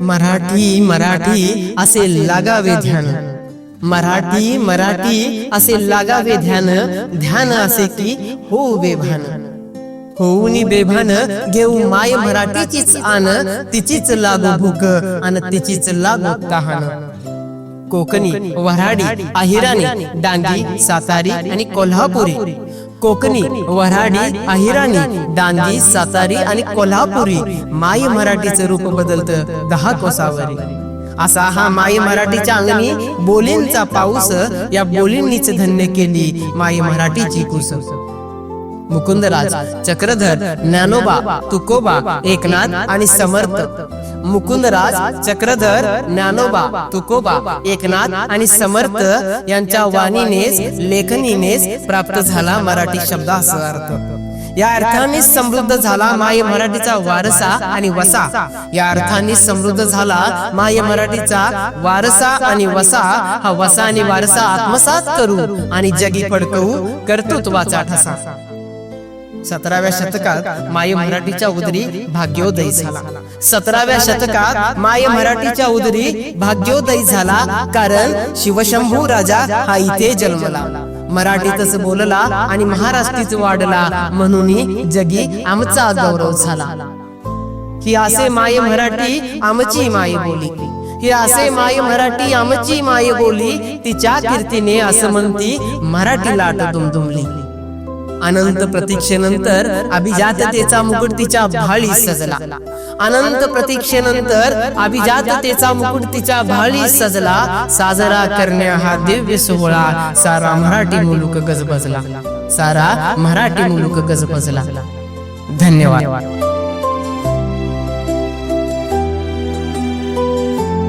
मराठी मराठी असे लागावे ध्यान. मराठी मराठी असे लागावे ध्यान. ध्यान असे की हो बेभान होऊनी बेभान घेऊ माय मराठीचीच आन तिचीच लागू भूक आणि तिचीच लागू तहान. कोकणी वऱ्हाडी अहिराणी डांगी सातारी आणि कोल्हापुरी. कोकणी वऱ्हाडी अहिराणी डांगी सातारी आणि कोल्हापुरी माई मराठीचं रूप बदलतं दहा कोसावरी. असा हा माई मराठीच्या अंगणी बोलींचा पाऊस या बोलींनीच धन्य केली माई मराठीची कुस. मुकुंदराज चक्रधर ज्ञानोबा तुकोबा एकनाथ आणि समर्थ. मुकुंदराज चक्रधर ज्ञानोबा तुकोबा एकनाथ आणि समर्थ यांच्या वाणीनेच लेखनीनेच प्राप्त झाला मराठी शब्दाचा अर्थ. या अर्थाने समृद्ध झाला माय मराठीचा वारसा आणि वसा. या अर्थाने समृद्ध झाला माय मराठीचा वारसा आणि वसा. हा वसा आणि वारसा आत्मसात करू आणि जगी फडकवू कर्तृत्वाचा ठसा. सतराव्या शतकात माय मराठीच्या उदरी भाग्योदय झाला. सतराव्या शतकात माय मराठीच्या उदरी भाग्योदय झाला. कारण शिवशंभू राजा हा इथे जन्मला. मराठीतच बोलला आणि महाराष्ट्रीच वाढला. म्हणून जगी आमचा गौरव झाला. ही असे माय मराठी आमची माय बोली. ही असे माय मराठी आमची माय बोली. तिच्या कीर्तीने असं म्हणती मराठी लाट दुमदुमली. अनंत प्रतीक्षेनंतर अभिजाततेचा मुकुट तिच्या भाळी सजला. अनंत प्रतीक्षेनंतर अभिजाततेचा मुकुट तिच्या भाळी सजला. साजरा करण्या हा दिव्य सोहळा. सारा मराठी मुलूक गजबजला. सारा मराठी मुलूक गजबजला. धन्यवाद.